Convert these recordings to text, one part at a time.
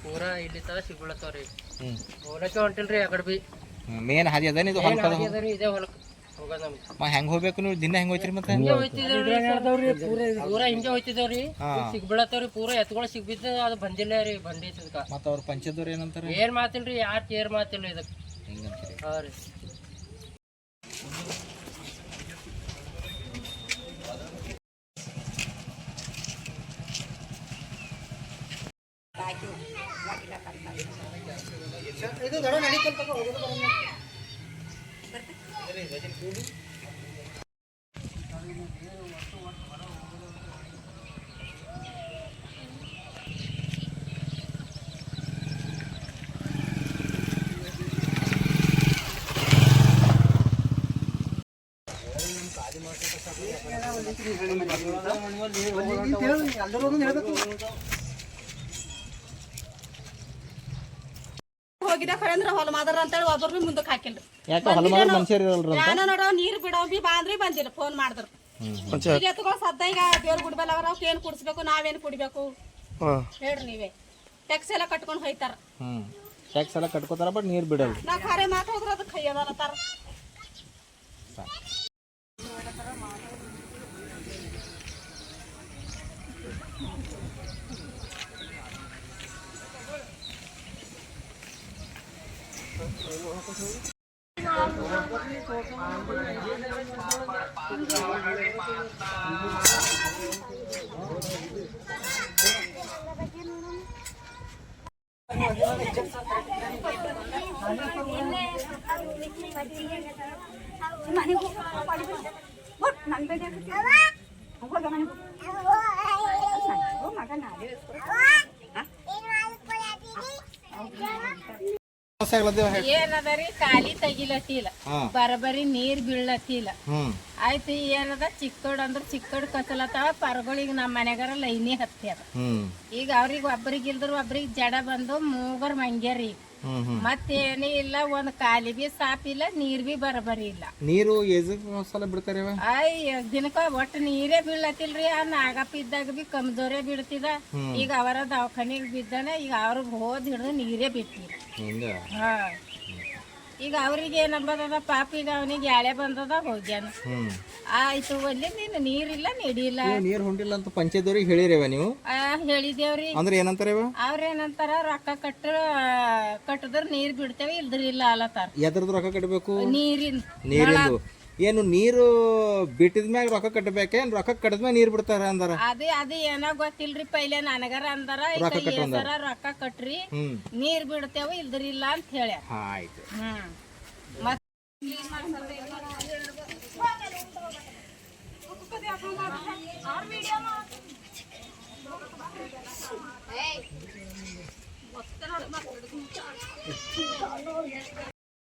ಪೂರಾ ಇಲ್ಲಿ ತರ ಹೊಲಕ್ಕೆ ಹೊಂಟಿಲ್ರಿ ಆ ಕಡೆ ಬಿ. ಮೇನ್ ಹಾದಿ ಅದ ಇದು ಹಾದಿ ಹೊಲಕ್ಕೆ ಹೋಗೋದ್ ನಮ್ಗೆ. ಹೆಂಗ್ ಹೋಗ್ಬೇಕು ನೀವು? ದಿನ ಹೆಂಗ್ ಹೋಯ್ತಿರಿ ಮತ್ತೆ? ಹಿಂಗೆ ಹೋಯ್ತಿದೇವ್ರಿ ಪೂರಾ ಹಿಂಗೆ ಹೋಯ್ತಿದೇವ್ರಿ ಹಾ. ಸಿಗ್ಬಿಳತ್ತವ್ರಿ ಪೂರಾ ಎತ್ಕೊಳ ಸಿಗ್ಬಿದ್ದ ಅದು ಬಂದಿಲ್ಲ ರೀ ಬಂದಿದ್ದಕ್ಕ ಮತ್ತ ಅವ್ರ ಪಂಚದವ್ರು ಏನಂತಾರೆ? ಏನ್ ಮಾತಿಲ್ರಿ ಯಾರ್ ಕೇರ್ ಮಾತಿಲ್ಲ ಇದಕ್ಕೆ ಹೆಂಗಂತೀರಿ. ಹಾ ರೀ. Perfect. ಹೋಗಿದ್ದೆ ಖರೆ ಅಂದ್ರೆ ಹೊಲ ಮಾದರ ಅಂತೇಳಿ ಒಬ್ಬರು ಬಿ ಮುಂದಕ್ಕೆ ಹಾಕಿಲ್ರಿ. ಯಾಕ ಹೊಲ ಮಾಡ ಮನುಷ್ಯರು ಇರಲ್ರ ನಾನು ನೋಡೋ ನೀರ್ ಬಿಡೋ ಬಿ ಬಾಂದ್ರಿ ಬಂದಿಲ್ಲ ಫೋನ್ ಮಾಡಿದ್ರು. ಈಗ ಎತ್ಕೊಳ್ಳೋ ಸದ್ದ ಈಗ ದೇವ್ರ ಅವ್ರ ಅವ್ಕೆ ಏನ್ ಕುಡಿಸ್ಬೇಕು ನಾವೇನ್ ಕುಡಿಬೇಕು? ಹೇಳ್ರಿ ನೀವೇ. ಟ್ಯಾಕ್ಸ್ ಎಲ್ಲ ಕಟ್ಕೊಂಡು ಹೋಯ್ತಾರ. ಹ್ಮ್. ಟ್ಯಾಕ್ಸ್ ಎಲ್ಲ ಕಟ್ಕೋತಾರ ಬಟ್ ನೀರ್ ಬಿಡಲ್ಲ ನಾ ಖರೆ ಅದಕ್ಕೆ ಕೈಯದಾರ ಮನೆಗೆ ಹೋಗಿ ಬಟ್ ನನ್ನ ಬೇಕಾಗುತ್ತೆ ಏನದರಿ ಖಾಲಿ ತೆಗಿಲತ್ತಿಲ್ಲ. ಬರಬರಿ ನೀರ್ ಬೀಳತ್ತಿಲ್ಲ ಆಯ್ತು ಏನದ? ಚಿಕ್ಕಡ್ ಅಂದ್ರ ಚಿಕ್ಕಡ್ ಕಸಲತ್ತಾವ. ಪರಗಳಿಗೆ ನಮ್ಮ ಮನೆಗಾರ ಲೈನಿ ಹತ್ತಿ ಈಗ ಅವ್ರಿಗೆ ಒಬ್ರಿಗೆ ಇಲ್ದ್ರ ಒಬ್ರಿಗೆ ಜಡ ಬಂದು ಮೂಗರ್ ಮಂಗ್ಯಾರಿ ಮತ್ತೇನೇ ಇಲ್ಲ ಒಂದ್ ಕಾಲಿ ಬಿ ಸಾಪ್ ಇಲ್ಲ ನೀರ್ ಬಿ ಬರಬರಿ ಇಲ್ಲ. ನೀರು ಸಲ ಬಿಡ್ತಾರೆ? ಅಯ್ಯ ದಿನಕ್ಕ ಒಟ್ಟು ನೀರೇ ಬೀಳತ್ತಿಲ್ರಿ ಆ ನಾಗಪ್ಪ ಇದ್ದಾಗ ಬಿ ಕಮ್ಜೋರೇ ಬೀಳ್ತಿದ. ಈಗ ಅವರ ದವಾಖಾನಿಗೆ ಬಿದ್ದಾನೆ. ಈಗ ಅವ್ರಿಗೆ ಹೋದ್ ಹಿಡಿದು ನೀರೇ ಬಿಟ್ಟಿಲ್ಲ ಹಾ. ಈಗ ಅವ್ರಿಗೆ ಏನಂಬದ ಪಾಪ ಈಗ ಅವನಿಗೆ ಯಾಳೆ ಬಂದದ ಹೋಗ್ಯಾನ. ಆಯ್ತು ಒಳ್ಳೆ ನೀನು ನೀರಿಲ್ಲ ನೀಡಿಲ್ಲ ನೀರ್ ಹೊಂಟಿಲ್ಲ ಅಂತ ಪಂಚಾಯತ್ದವ್ರಿಗೆ ಹೇಳಿರೇವ ನೀವು? ಹೇಳಿದೇವ್ರಿ. ಅಂದ್ರೆ ಏನಂತಾರೆ ಇವ ಅವ್ರೇನಂತಾರ ರೊಕ್ಕ ಕಟ್ಟ ಕಟ್ಟದ್ರ ನೀರ್ ಬಿಡ್ತೇವೆ ಇಲ್ದ್ರಿಲ್ಲ ಇಲ್ಲ ಅಲ್ಲತಾರ ಎದ್ರದ್ದು ರೊಕ್ಕ ಕಟ್ಟಬೇಕು ನೀರಿನ ನೀರಿಂದು. ಏನು ನೀರು ಬಿಟ್ಟಿದ ಮ್ಯಾಗ ರೊಕ್ಕ ಕಟ್ಟಬೇಕೆ? ಏನ್ ರೊಕ್ಕ ಕಟ್ಟದ ಮ್ಯಾಗ ನೀರ್ ಬಿಡ್ತಾರ ಅಂದಾರ? ಅದೇ ಅದೇ ಏನೋ ಗೊತ್ತಿಲ್ರಿ ಪೈಲೆ ನನಗರ ಅಂದಾರ ರೊಕ್ಕ ಕಟ್ರಿ ಅಂದಾರ. ರೊಕ್ಕ ಕಟ್ರಿ ನೀರ್ ಬಿಡ್ತೇವ ಇಲ್ದಿರಿಲ್ಲ ಅಂತ ಹೇಳಿ ಹಾ ಆಯ್ತು. ಹ್ಮ್.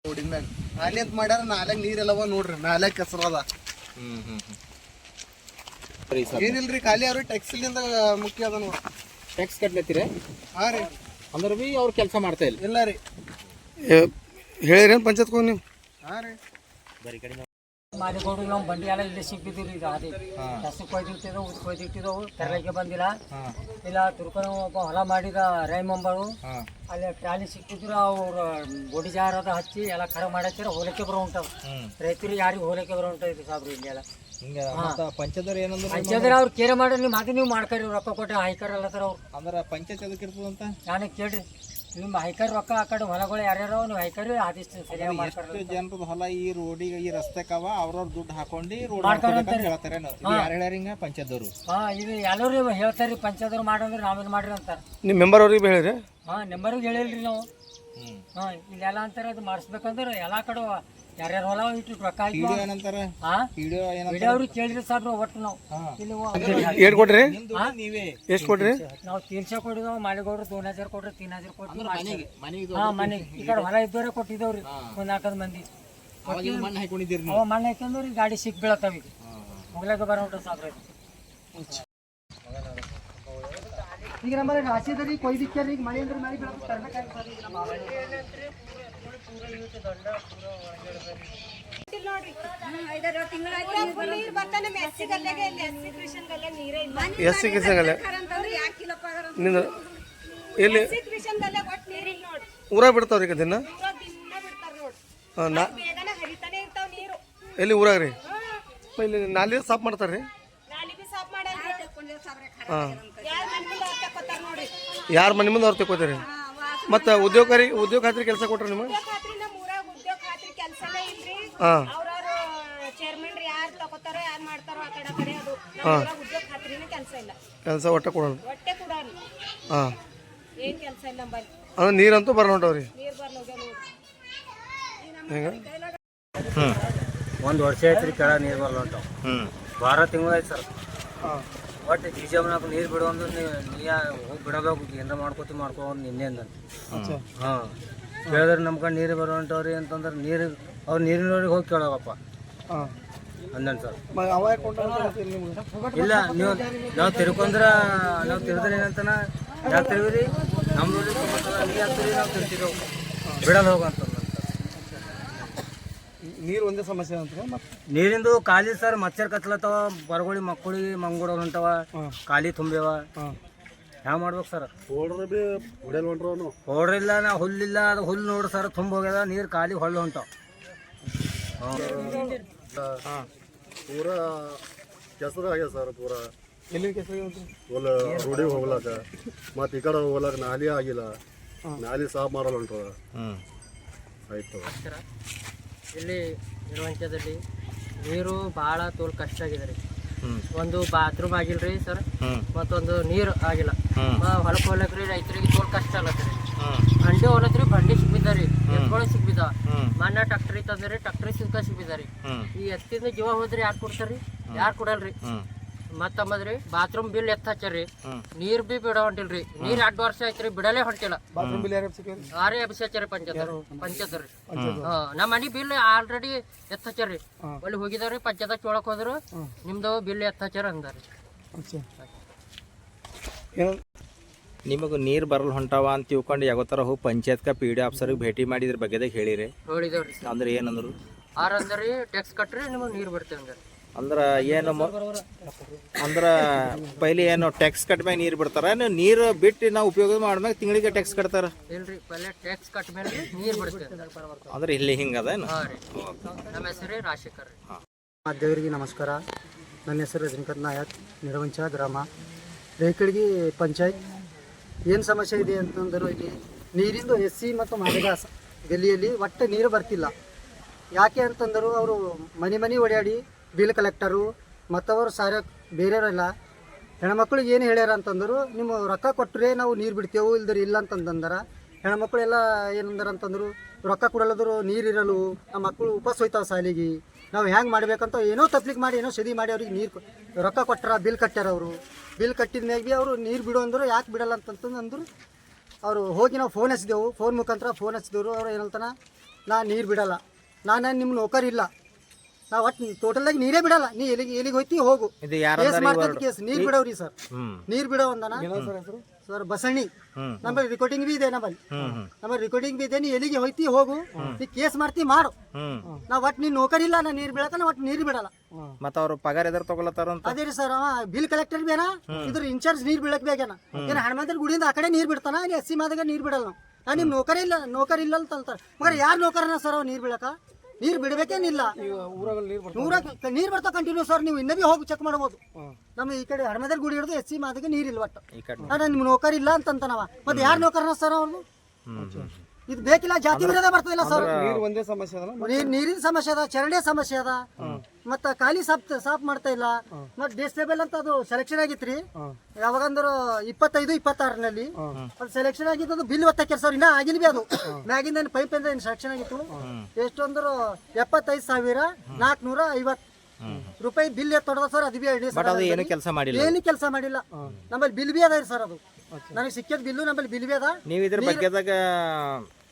ಮತ್ ನೋಡಿದ್ಮ್ಯಾಗ ನಾಲೆ ಅಂತ ಮಾಡ್ಯಾರ ನಾಲ್ಯಾಗ ನೀರೆಲ್ಲವ ನೋಡ್ರಿ ನಾಲ್ಯಾಗ ಕಸರದ ಹ್ಮ್ ಹ್ಮ್ ಹ್ಮ್ ಸರಿ ಸರ್ ಏನಿಲ್ರಿ ಖಾಲಿ ಅವ್ರಿ ಟ್ಯಾಕ್ಸಿಲಿಂದ ಮುಖ್ಯ ಅದ ನೋಡ್ರಿ ಟ್ಯಾಕ್ಸ್ ಕಟ್ಲತ್ತೀರಿ? ಹಾ ರೀ. ಅಂದ್ರೆ ಬಿ ಅವ್ರು ಕೆಲಸ ಮಾಡ್ತಾ ಇಲ್ಲ? ಇಲ್ಲ ರೀ. ಹೇಳಿರೇನು ಪಂಚಾಯತ್ಕೋ ನೀವು? ಹಾ ರೀ. ಮಾಲಿಗೌಡ್ರಿಗೆ ನಾವು ಬಂಡಿ ಎಲ್ಲ ಇಲ್ಲಿ ಸಿಕ್ಕಿದ್ದೀರಿ ಈಗ ಅದೇ. ಕಸಕ್ಕೆ ಕೊಯ್ದಿಟ್ಟಿದ್ದವು ಉದ್ ಕೊಯ್ದಿಟ್ಟಿದ್ದವು ತರಲಿಕ್ಕೆ ಬಂದಿಲ್ಲ. ಇಲ್ಲ ತುರ್ಕನ ಒಬ್ಬ ಹೊಲ ಮಾಡಿದ ರೈಮಂಬರು. ಮಂಬರು ಅಲ್ಲಿ ಟ್ರಾಲಿ ಸಿಕ್ಕಿದ್ರು ಅವ್ರ ಗೋಡಿ ಜಾರದ ಹಚ್ಚಿ ಎಲ್ಲ ಖರ ಮಾಡಕ್ಕಿರ ಹೋಲಿಕೆ ಬರೋ ಉಂಟವ ರೈತರು ರೈತರಿಗೆ ಯಾರಿಗೆ ಹೋಲಿಕೆ ಬರೋ ಉಂಟು ಸಾಬ್ರಿ ಇಲ್ಲೆಲ್ಲ ಹಿಂಗ ಪಂಚಾಯತ್ದವ್ರು ಏನಂದ್ರೆ ಅವ್ರು ಕೇರೆ ಮಾಡಿ ನಿಮ್ಮ ಅದು ನೀವು ಮಾಡ್ಕರಿ ರೊಕ್ಕ ಕೊಟ್ಟು ಹಾಯ್ಕಾರಲ್ಲ ಸರ್ ಅವ್ರು. ಅಂದ್ರೆ ಪಂಚಾಯತ್ ಅದಕ್ಕೆ ಇರ್ತದಂತ? ನಾನು ಕೇಳ್ರಿ ನಿಮ್ಮ ಹೈಕರ್ ರೊಕ್ಕ ಆ ಕಡೆ ಹೊಲಗಳು ಯಾರ್ಯಾರೋ ನೀವು ಹೈಕರ್ ಆದಿಷ್ಟ ಸರಿಯಾಗಿ ಮಾಡ್ತಾರ ಎಷ್ಟು ಜನರದ ಹೊಲ ಈ ರೋಡಿಗೆ ಈ ರಸ್ತೆಕವ ಅವ್ರವ್ರ ದುಡ್ಡು ಹಾಕೊಂಡು ರೋಡ್ ಮಾಡ್ತಾರ ಮಾಡ್ಕೊಬೇಕಂತ ಹೇಳ್ತಾರೆ ಯಾರು ಹೇಳ್ಯಾರ ಹಿಂಗ? ಪಂಚಾಯತ್ದವ್ರು. ಹಾ ಇದು ಎಲ್ಲರೂ ಹೇಳ್ತಾರ್ರಿ ಪಂಚಾಯತ್ರು ಮಾಡಂದ್ರೆ ನಾವೇನು ಮಾಡ್ರಿ ಅಂತಾರೆ. ನಿಮ್ಮ ಮೆಂಬರ್ ಅವ್ರಿಗೆ ಹೇಳಿರಿ. ಹಾ ನಂಬರ್ಗೆ ಹೇಳಿಲ್ರಿ ನಾವು. ಹ್ಮ್. ಹಾ ಇಲ್ಲೆಲ್ಲ ಅಂತಾರೆ ಅದು ಮಾಡಿಸ್ಬೇಕಂದ್ರೆ ಎಲ್ಲಾ ಕಡೆ ಯಾರ್ಯಾರ ಹೊಲ ಇಟ್ಟು ರೊಕ್ಕ ಹಾಕಿ ವಿಡಿಯೋ ಏನಂತಾರ? ಹಾ ವಿಡಿಯೋ ಏನಂತಾರ? ಬಿಡವ್ರಿಗೆ ಕೇಳಿರಿ ಸಾಬ್ರು ಒಟ್ಟು ನಾವು. ಇಲ್ಲಿ ಏಟ್ ಕೊಟ್ರಿ? ನೀವೇ. ಎಷ್ಟು ಕೊಟ್ರಿ? ನಾವು ತೀನ್ ಸಾವಿರ ಕೊಟ್ಟಿದ್ದೇವೆ ಮಾಲಿಗೌಡ್ರು ದೋನ್ ಹಜಾರ್ ಕೊಟ್ರಿ ತೀನ್ ಹಜಾರ್ ಕೊಟ್ಟು ಮನೆಗೆ ಮನೆಗೆ ಹಾ ಮನೆಗೆ. ಈ ಕಡೆ ಹೊಲ ಇದ್ದವ್ರೆ ಕೊಟ್ಟಿದ್ದೇವ್ರಿ ಒಂದ್ ನಾಲ್ಕೈದು ಮಂದಿ. ಮಣ್ಣು ಹಾಕೊಂಡಿದ್ದೀರಿ ಅವ ಮಣ್ಣು ಗಾಡಿ ಸಿಕ್ ಬೀಳತ್ತಾವ ಈಗ ಮುಗ್ಲಾಗ ಬರೋಟ ಸಾಬ್ರ ಈಗ ನಮ್ಮಲ್ಲಿ ರಾಜ್ಯದಲ್ಲಿ ಕೊಯ್ದಿಕ್ಕಾರಿ ಈಗ ಮಳೆ ಅಂದ್ರೆ ಮಳೆ ಬೆಳಕು ಊರ ಈಗ ನಮ್ಮ ಎಸ್ ಸಿ ಕಿಸಗಲ್ಲ ಎಲ್ಲಿ? ಊರಾಗ ಬಿಡ್ತಾವ್ರಿ ಈಗ ದಿನ? ನಾ ಎಲ್ಲಿ ಊರಾಗ ರೀ ಇಲ್ಲಿ ನಾಲಿ ಸಾಫ್ ಮಾಡ್ತಾರೆ ರೀ ಹಾಂ. ಯಾರ ಮನೆ ಮುಂದೆ ಅವ್ರು ತಗೋತೀರಿ ಮತ್ತು ಉದ್ಯೋಗರಿ ಉದ್ಯೋಗ ಖಾತ್ರಿ ಕೆಲಸ ಕೊಟ್ರಿ ನಿಮಗೆ? ಹಾಂ. ಹಾಂ. ಕೆಲಸ ಒಟ್ಟೆ ಕೆಲಸ ಒಟ್ಟ ಕೊಡೋಣ. ಹಾಂ. ಏನ್ ಕೆಲಸ ಇಲ್ಲ ನಂಬಲ್ಲಿ. ಅಂದ್ರೆ ನೀರಂತೂ ಬರ ಹೊಂಟವ್ರಿ ಹೆಂಗೆ? ಹ್ಞೂ ಒಂದು ವರ್ಷ ಐತ್ರಿ ಕೆಳ ನೀರು ಬರಲ್ಲ ಹೊಂಟಾವ. ಹ್ಞೂ ಬಾರ ತಿಂಗಳು ಆಯ್ತು ಸರ್. ಹಾಂ. ಒಟ್ಟು ಜೀಜಮ್ಮನಾಗ ನೀರು ಬಿಡು ಅಂದ್ರೆ ನೀವು ನೀ ಹೋಗಿ ಬಿಡಬೇಕು ಏನಾರ ಮಾಡ್ಕೋತಿ ಮಾಡ್ಕೋ ನಿನ್ನೆ ಅಚ್ಚಾ ಹಾಂ. ಕೇಳಿದ್ರೆ ನಮ್ಮ ಕಡೆ ನೀರು ಬರೋ ಹೊಂಟವ್ರಿ ಅಂತಂದ್ರೆ ನೀರು ಅವ್ರು ನೀರಿನವ್ರಿಗೆ ಹೋಗಿ ಕೇಳೋಗಪ್ಪ. ಹಾಂ. ಅಂದನ್ ಸರ್. ಯಾಕೆ ಇಲ್ಲ ನೀವು ನಾವು ತಿರ್ಕೊಂಡ್ರ ನಾವು ತಿರ್ದ್ರೆ ಏನಂತನ ಯಾಕೆ ತಿರುವಿರಿ ನಮ್ಮ ನೋಡಿ ನಾವು ತಿರ್ತಿದ್ದೆವು. ಬಿಡಲ್ಲ ಹೋಗಂತ ನೀರು ಒಂದೇ ಸಮಸ್ಯೆ ಅಂತ ಮತ್ತೆ ನೀರಿಂದು ಖಾಲಿ ಸರ್ ಮಚ್ಚರ್ ಕತ್ಲತ್ತವ ಬರಗೋಳಿ ಮಕ್ಕಳಿಗೆ ಮಂಗುಡ ಹೊಂಟವ ಖಾಲಿ ತುಂಬ್ಯವ. ಯಾವ ಹ್ಯಾಂಗ ಮಾಡ್ಬೇಕು ಸರ್. ಹೊಡ್ರಿಲ್ಲ ನಾ ಹುಲ್ಲಿಲ್ಲ ಅದು ಹುಲ್ಲು ನೋಡ್ರಿ ಸರ್ ತುಂಬ ಹೋಗ್ಯದ ನೀರು ಖಾಲಿ ಹೊಳ್ಳು ಹೊಂಟವ. ಪೂರ ಕೆಸರು ಆಗ್ಯದ ಸರ್ ಪೂರಾ. ಎಲ್ಲಿ ಕೆಲಸ ಹೊಲ ರೋಡಿಗೆ ಹೋಗ್ಲಾಕ ಮತ್ತು ಈ ಕಡೆ ಹೋಗ್ಲಾಕ ನಾಲಿ ಆಗಿಲ್ಲ. ನಾಲಿ ಸಾಫ್ ಮಾಡಲ್ಲ ಹೊಂಟ್ರ. ಹ್ಞೂ ಆಯ್ತು. ಇಲ್ಲಿ ನಿರ್ವಂಚದಲ್ಲಿ ನೀರು ಭಾಳ ತೋಲ್ ಕಷ್ಟ ಆಗಿದೆ ರೀ. ಒಂದು ಬಾತ್ರೂಮ್ ಆಗಿಲ್ರಿ ಸರ್. ಮತ್ತೊಂದು ನೀರು ಆಗಿಲ್ಲ. ಹೊಲಕ್ ಹೊಲಕ್ಕೆ ಹೋಗ್ಲಕ್ ರೀ ರೈತರಿಗೆ ತೋಲ್ ಕಷ್ಟ ಆಗತ್ತೆ ಬಂಡಿ ಹೊಲತ್ರಿ ಬಂಡಿ ಸಿಕ್ಬಿದ್ದ ರೀ. ಎತ್ಕೊಳ ಸಿಕ್ಕಿದ ಮಣ್ಣ ಮನ್ನ ಟ್ಯಾಕ್ಟ್ರಿ ತಂದ್ರಿ ಟ್ರಾಕ್ಟರಿ ಸಿಕ್ಕ ಸಿಕ್ಬಿದ್ದ ರೀ. ಈ ಎತ್ತಿಂದ ಜೀವ ಹೋದ್ರಿ ಯಾರು ಕೊಡ್ತಾರ್ರಿ? ಯಾರು ಕೊಡಲ್ರಿ? ಮತ್ತಂಬದ್ರಿ ಬಾತ್ರೂಮ್ ಬಿಲ್ ಎತ್ತ ಹಚ್ಚರಿ ನೀರ್ ಬಿ ಬಿಡ ಹೊಂಟಿಲ್ರಿ. ನೀರ್ ಎರಡು ವರ್ಷ ಐತ್ರಿ ಬಿಡಲೇ ಹೊಂಟಿಲ್ಲ. ಬಾತ್ರೂಮ್ ಬಿಲ್ ಹಚ್ಚರಿ ಆರೇ ಪಂಚಾಯತ್ ಪಂಚಾಯತ್ ರೀ ಹಾ ನಮ್ಮ ಮನಿ ಬಿಲ್ ಆಲ್ರೆಡಿ ಎತ್ತ ಹಚ್ಚರಿ ಅಲ್ಲಿ ಹೋಗಿದಾರ್ರಿ ಪಂಚಾಯತ್ ಚೋಳಕ್ ಹೋದ್ರು. ನಿಮ್ದು ಬಿಲ್ ಎತ್ತ ಹಚ್ಚಾರ ಅಂದಾರಿ ನಿಮಗ ಏನು? ನಿಮಗೆ ನೀರು ಬರಲ್ ಹೊಂಟಾವ ಅಂತ ತಿಳ್ಕೊಂಡು ಯಾವ ಥರ ಹೋಗಿ ಪಂಚಾಯತ್ ಪಿ ಡಿ ಆಫೀಸರ್ಗೆ ಭೇಟಿ ಮಾಡಿದ್ರ ಬಗ್ಗೆದಾಗ ಹೇಳಿರಿ. ಹೇಳಿದೇವ್ರಿ. ಅಂದ್ರೆ ಏನಂದ್ರು? ಆರ್ ಅಂದ್ರಿ ಟ್ಯಾಕ್ಸ್ ಕಟ್ಟ್ರಿ ನಿಮಗೆ ನೀರ್ ಬರ್ತೇವೆ ಅಂದ್ರಿ. ಅಂದ್ರೆ ಏನು ಅಂದ್ರೆ ಪೈಲಿ ಏನು ಟ್ಯಾಕ್ಸ್ ಕಟ್ಮ್ಯಾಗ ನೀರು ಬಿಡ್ತಾರ? ನೀವು ನೀರು ಬಿಟ್ಟು ನಾವು ಉಪಯೋಗ ಮಾಡ್ಮ್ಯಾಗ ತಿಂಗಳಿಗೆ ಟ್ಯಾಕ್ಸ್ ಕಟ್ತಾರ? ಇಲ್ರಿ ಟ್ಯಾಕ್ಸ್ ಮೇಲೆ ನೀರ್ ಬಿಡ್ತೇವೆ ಅಂದ್ರೆ. ಇಲ್ಲಿ ಹಿಂಗದೇನು ಹಾ ರೀ. ನಮ್ಮ ಹೆಸರು ದೇವರಿಗೆ ನಮಸ್ಕಾರ. ನನ್ನ ಹೆಸರು ರಜನಿಕಾಂತ್ ನಾಯಕ್ ನಿರವಂಚ ಗ್ರಾಮ. ರೇಕಡ್ಗಿ ಪಂಚಾಯತ್ ಏನು ಸಮಸ್ಯೆ ಇದೆ ಅಂತಂದ್ರೆ ಇಲ್ಲಿ ನೀರಿಂದು ಎಸ್ ಸಿ ಮತ್ತು ಮಾದಿಗಾಸ ಗಲಿಯಲ್ಲಿ ಒಟ್ಟು ನೀರು ಬರ್ತಿಲ್ಲ. ಯಾಕೆ ಅಂತಂದರು ಅವರು ಮನೆ ಮನೆ ಓಡಾಡಿ ಬಿಲ್ ಕಲೆಕ್ಟರು ಮತ್ತವರು ಸಾರ ಬೇರೆಯವರೆಲ್ಲ ಹೆಣ್ಮಕ್ಳಿಗೆ ಏನು ಹೇಳ್ಯಾರ ಅಂತಂದರು, ನಿಮ್ಮ ರೊಕ್ಕ ಕೊಟ್ಟರೆ ನಾವು ನೀರು ಬಿಡ್ತೇವೆ ಇಲ್ದರು ಇಲ್ಲ ಅಂತಂದಂದರ. ಹೆಣ್ಮಕ್ಳೆಲ್ಲ ಏನಂದಾರ ಅಂತಂದರು, ರೊಕ್ಕ ಕೊಡಲ್ಲದ್ರು ನೀರಿರಲು ನಮ್ಮ ಮಕ್ಕಳು ಉಪಾಸ ಹೋಯ್ತಾವೆ ಸಾಲಿಗೆ, ನಾವು ಹೆಂಗೆ ಮಾಡ್ಬೇಕಂತ ಏನೋ ತಪ್ಲಿಕ್ ಮಾಡಿ, ಏನೋ ಸದಿ ಮಾಡಿ ಅವ್ರಿಗೆ ನೀರು ರೊಕ್ಕ ಕೊಟ್ಟಾರ, ಬಿಲ್ ಕಟ್ಟ್ಯಾರ ಅವರು. ಬಿಲ್ ಕಟ್ಟಿದ ಮ್ಯಾಗ ಭೀ ಅವರು ನೀರು ಬಿಡು ಅಂದರು, ಯಾಕೆ ಬಿಡಲ್ಲ ಅಂತಂತಂದು ಅವರು ಹೋಗಿ ನಾವು ಫೋನ್ ಹಚ್ಚಿದೆವು ಫೋನ್ ಮುಖಾಂತರ ಫೋನ್ ಹಚ್ಚಿದವರು ಅವ್ರು ಏನಂತಾನ ನಾ ನೀರು ಬಿಡಲ್ಲ, ನಾನು ನಿಮ್ಮ ನೌಕರ್ ಇಲ್ಲ ನಾ ಒಟ್ಟು ಟೋಟಲಾಗಿ ನೀರೇ ಬಿಡಲ್ಲ. ನೀ ಎಲ್ಲಿಗೆ ಎಲ್ಲಿಗೆ ಹೋಯ್ತಿ ಹೋಗು. ಇದು ಕೇಸ್ ನೀರ್ ಕೇಸ್. ನೀರು ಬಿಡವ್ರಿ ಸರ್. ನೀರ್ ಬಿಡೋ ಅಂದನ ಸರ್ ಬಸಣಿ. ನಮ್ಮಲ್ಲಿ ರಿಕಾರ್ಡಿಂಗ್ ಬಿ ಇದೆ ನಮ್ಮಲ್ಲಿ. ನಮ್ಮಲ್ಲಿ ರಿಕಾರ್ಡಿಂಗ್ ಬಿ ಇದೆ. ನೀ ಎಲ್ಲಿಗೆ ಹೋಯ್ತಿ ಹೋಗು. ನೀ ಕೇಸ್ ಮಾಡ್ತಿ ಮಾಡು. ನಾವ್ ಒಟ್ಟು ನೀನು ನೌಕರಿ ಇಲ್ಲ ನಾ ನೀರ್ ಬಿಡಕ ನಾ ಒಟ್ಟು ನೀರು ಬಿಡಲ್ಲ. ಮತ್ತ ಅವ್ರು ಪಗಾರ ಎದ್ರ ತಗೊಳತಾರ ಅದೇ ರೀ ಸರ್ ಬಿಲ್ ಕಲೆಕ್ಟರ್ ಬೇನ ಇದ್ರ ಇನ್ಚಾರ್ಜ್ ನೀರ್ ಬಿಡಕ್ ಬೇಕೇನ ಏನ್ ಹನುಮಂತರ ಗುಡಿಯಿಂದ ಆ ಕಡೆ ನೀರ್ ಬಿಡ್ತಾನ? ಎಸ್ ಸಿ ಮಾದಾಗ ನೀರ್ ಬಿಡಲ್ಲ ನಾವು. ನಾ ನಿಮ್ ನೌಕರಿ ಇಲ್ಲ ನೌಕರಿ ಇಲ್ಲ ಅಂತ ಅಂತಾರ ಮಗರ ಯಾರ್ ನೌಕರನ ಸರ್ ಅವ ನೀರ್ ಬಿಡಕ ನೀರ್ ಬಿಡ್ಬೇಕೇನಿಲ್ಲ. ನೀರು ಊರಾಗ ನೀರ್ ಬರ್ತಾ ಕಂಟಿನ್ಯೂ ಸರ್ ನೀವು ಇನ್ನೂ ಹೋಗಿ ಚೆಕ್ ಮಾಡ್ಬೋದು. ನಮ್ಮ ಈ ಕಡೆ ಹನುಮಂತರ ಗುಡಿ ಹಿಡಿದು ಎಸ್ ಸಿ ನೀರಿಲ್ಲ ನೀರ್ ಇಲ್ಲ ಒಟ್ಟು. ಈ ಕಡೆ ಅಣ್ಣ ನಿಮ್ ನೌಕರಿ ಇಲ್ಲ ಅಂತಂತಾನವ. ಮತ್ತೆ ಯಾರು ನೌಕರನ ಸರ್ ಅವ್ರದ್ದು ಇದು ಬೇಕಿಲ್ಲ ಜಾತಿ ವಿರೋಧ ಬರ್ತದಿಲ್ಲ ಸರ್. ನೀರು ಒಂದೇ ಸಮಸ್ಯೆ ಅದಲ್ಲ ನೀರಿನ ಸಮಸ್ಯೆ ಅದ ಚರಂಡಿ ಸಮಸ್ಯೆ ಅದ. ಮತ್ತ ಖಾಲಿ ಸಾಪ್ ಸಾಫ್ ಮಾಡ್ತಾ ಇಲ್ಲ. ಮತ್ ಡಿಸ್ಟೇಬಲ್ ಅಂತ ಅದು ಸೆಲೆಕ್ಷನ್ ಆಗಿತ್ರಿ. ಯಾವಾಗಂದ್ರ ಇಪ್ಪತ್ತೈದು ಇಪ್ಪತ್ತಾರನಲ್ಲಿ ಅದು ಸೆಲೆಕ್ಷನ್ ಆಗಿದ್ದು ಅದು ಬಿಲ್ ಒತ್ತಕ್ಕೆ ಸರ್ ಇನ್ನ ಆಗಿಲ್ಲ ಬಿ ಅದು. ಮ್ಯಾಗಿಂದ ಪೈಪ್ ಇಂದ ಸೆಲೆಕ್ಷನ್ ಆಗಿತ್ತು? ಎಷ್ಟು ಅಂದ್ರ ಎಪ್ಪತ್ತೈದು ಸಾವಿರ ನಾಲ್ಕನೂರ ಐವತ್ತು ರೂಪಾಯಿ ಬಿಲ್ ತೊಡದ ಸರ್ ಅದು ಬಿ ಐಡಿ ಏನು ಕೆಲಸ ಮಾಡಿಲ್ಲ. ಏನು ಕೆಲಸ ಮಾಡಿಲ್ಲ. ನಮ್ಮಲ್ಲಿ ಬಿಲ್ ಬಿ ಅದ ಸರ್ ಅದು. ನನಗೆ ಸಿಕ್ಕಿದ ಬಿಲ್ಲು ನಮ್ಮಲ್ಲಿ ಬಿಲ್ ಬಿ ಅದ. ನೀವು ಇದ್ರ ಬಗ್ಗೆದಾಗ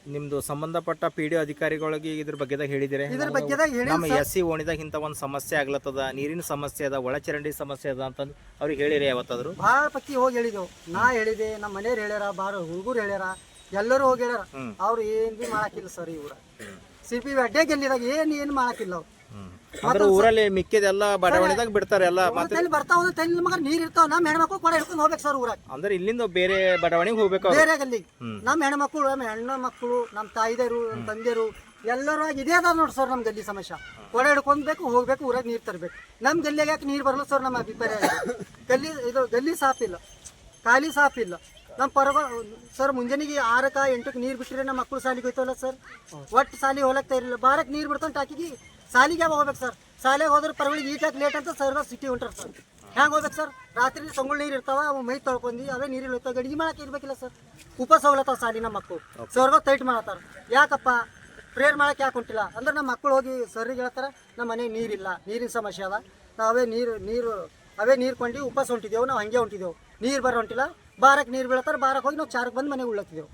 ನಿಮ್ದು ಸಂಬಂಧಪಟ್ಟ ಪಿ ಡಿ ಅಧಿಕಾರಿಗಳಿಗೆ ಇದ್ರ ಬಗ್ಗೆದಾಗ ಹೇಳಿದಿರಿ? ಇದ್ರ ಬಗ್ಗೆದಾಗ ಹೇಳಿ ನಮ್ಮ ಎಸ್ ಸಿ ಓಣಿದಾಗ ಇಂಥ ಒಂದು ಸಮಸ್ಯೆ ಆಗ್ಲತ್ತದ ನೀರಿನ ಸಮಸ್ಯೆ ಅದ ಒಳಚರಂಡಿ ಸಮಸ್ಯೆ ಅದ ಅಂತಂದು ಅವ್ರಿಗೆ ಹೇಳಿರಿ ಯಾವತ್ತಾದ್ರು. ಭಾಳ ಪಕ್ಕಿ ಹೋಗಿ ಹೇಳಿದೆವು. ನಾ ಹೇಳಿದೆ ನಮ್ಮ ಮನೆಯವ್ರು ಹೇಳ್ಯಾರ ಬಾರ ಹುಡುಗರು ಹೇಳ್ಯಾರ ಎಲ್ಲರೂ ಹೋಗ್ಯಾರ ಅವ್ರು ಏನ್ ಬಿ ಮಾಡಾಕಿಲ್ಲ ಸರ್ ಇವ್ರ ಸಿ ಪಿ ಅಡ್ಡೆ ಗೆಲ್ಲಿದಾಗ ಏನ್ ಏನ್ ಮಾಡಾಕಿಲ್ಲ ಅವ್ರು. ಅಂದ್ರೆ ಊರಲ್ಲಿ ಮಿಕ್ಕಿದೆಲ್ಲ ಬಡಾವಣೆದಾಗ ಬಿಡ್ತಾರೆ ಎಲ್ಲ ಮತ್ತೆ ಬರ್ತಾವ ತಲೆ ಮಗ ನೀರ್ ಇರ್ತಾವ ನಮ್ಮ ಹೆಣ್ಮಕ್ಳು ಕೂಡ ಹಿಡ್ಕೊಂಡು ಹೋಗ್ಬೇಕು ಸರ್ ಊರಾಗ. ಅಂದ್ರೆ ಇಲ್ಲಿಂದ ಬೇರೆ ಬಡಾವಣೆಗೆ ಹೋಗ್ಬೇಕು ಬೇರೆ ಗಲ್ಲಿ. ನಮ್ಮ ಹೆಣ್ಮಕ್ಳು ನಮ್ಮ ಹೆಣ್ಣು ಮಕ್ಕಳು ನಮ್ಮ ತಾಯಿದರು ನಮ್ಮ ತಂದೆರು ಎಲ್ಲರೂ ಇದೇ ಅದ ನೋಡಿ ಸರ್ ನಮ್ಮ ಗಲ್ಲಿ ಸಮಸ್ಯೆ ಕೊಡ ಹಿಡ್ಕೊಂಡ್ಬೇಕು ಹೋಗ್ಬೇಕು ಊರಾಗ ನೀರು ತರಬೇಕು. ನಮ್ಮ ಗಲ್ಲಿಗೆ ಯಾಕೆ ನೀರು ಬರಲ್ಲ ಸರ್ ನಮ್ಮ ಅಭಿಪ್ರಾಯ ಗಲ್ಲಿ ಇದು ಗಲ್ಲಿ ಸಾಫ್ ಇಲ್ಲ. ಖಾಲಿ ಸಾಫ್ ಇಲ್ಲ. ನಮ್ಮ ಪರಗ ಸರ್, ಮುಂಜಾನೆಗೆ ಆರಕ್ಕೆ ಎಂಟಕ್ಕೆ ನೀರು ಬಿಟ್ಟರೆ ನಮ್ಮ ಮಕ್ಕಳು ಸಾಲಿಗೆ ಹೋಯ್ತವಲ್ಲ ಸರ್? ಒಟ್ಟು ಸಾಲಿಗೆ ಹೋಗ್ಲಕ್ತಾ ಇರಲಿಲ್ಲ ಬಾರಕ್ಕೆ ನೀರು ಬಿಡ್ತಾನೆ ಟಾಕಿಗೆ ಸಾಲಿಗೆ ಯಾವಾಗ ಹೋಗ್ಬೇಕು ಸರ್? ಶಾಲೆಗೆ ಹೋದ್ರೆ ಪರಗಳಿಗೆ ಈಟಾಕ್ ಲೇಟ್ ಅಂತ ಸರ್ ಸಿಟಿ ಹೊಂಟಾರ ಸರ್. ಹೆಂಗೆ ಹೋಗ್ಬೇಕು ಸರ್? ರಾತ್ರಿ ಸಂಗುಳ್ ನೀರು ಇರ್ತಾವ, ಅವು ಮೈ ತೊಳ್ಕೊಂಡು ಅವೇ ನೀರು ಇರ್ತಾವ ಗಡಿಗೆ ಮಾಡಕ್ಕೆ ಇರ್ಬೇಕಿಲ್ಲ ಸರ್. ಉಪವಾಸ ಹೋಗ್ಲತ್ತಾವ ಸಾಲಿ ನಮ್ಮ ಮಕ್ಕಳು ಸರ್ಗ ತೈಟ್ ಮಾಡತ್ತಾರ. ಯಾಕಪ್ಪ? ಪ್ರೇಯರ್ ಮಾಡಕ್ಕೆ ಯಾಕೆ ಹೊಂಟಿಲ್ಲ? ಅಂದ್ರೆ ನಮ್ಮ ಮಕ್ಕಳು ಹೋಗಿ ಸರ್ಗೆ ಹೇಳ್ತಾರೆ ನಮ್ಮ ಮನೆಗೆ ನೀರಿಲ್ಲ ನೀರಿನ ಸಮಸ್ಯೆ ಅದ. ನಾವೇ ನೀರು ನೀರು ಅವೇ ನೀರು ಕೊಂಡು ಉಪಸ ಹೊಂಟಿದ್ದೆವು ನಾವು ಹಂಗೆ ಹೊಂಟಿದ್ದೆವು ನೀರು ಬರೋ ಹೊಂಟಿಲ್ಲ ಬಾರಕ್ಕೆ ನೀರು ಬೀಳ್ತಾರೆ ಬಾರಕ್ಕೆ ಹೋಗಿ ನಾವು ಚಾರಕ್ಕೆ ಬಂದು ಮನೆಗೆ ಉಳ್ಳತ್ತಿದ್ದೆವು.